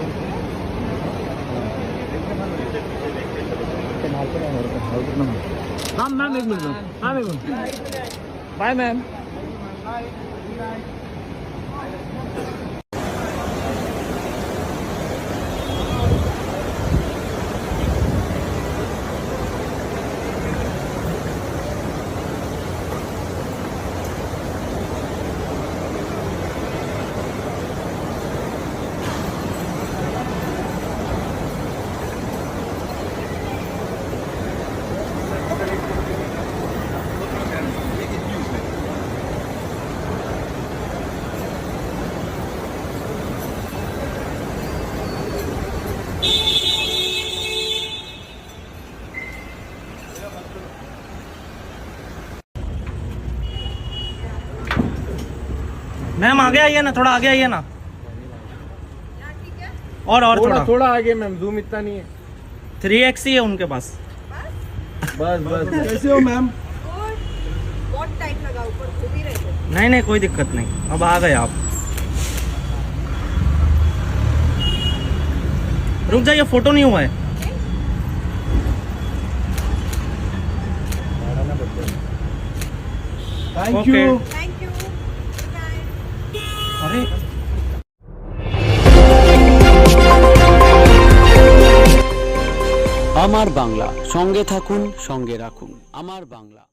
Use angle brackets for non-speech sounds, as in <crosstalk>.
अच्छा हाँ मैम एक मिनट मैम। हाँ एक मिनट बाय मैम मैम आगे आइए ना थोड़ा आगे आइए ना। और और थोड़ा थोड़ा। आगे मैम जूम इतना नहीं है। थ्री एक्स ही है उनके पास। बस बस। <laughs> कैसे हो मैम? बहुत टाइम लगा ऊपर घूम ही रहे थे। नहीं नहीं कोई दिक्कत नहीं। अब आ गए आप। रुक जाइए फोटो नहीं हुआ है thank Okay. You thank you good night अरे আমার বাংলা সঙ্গে থাকুন সঙ্গে রাখুন আমার বাংলা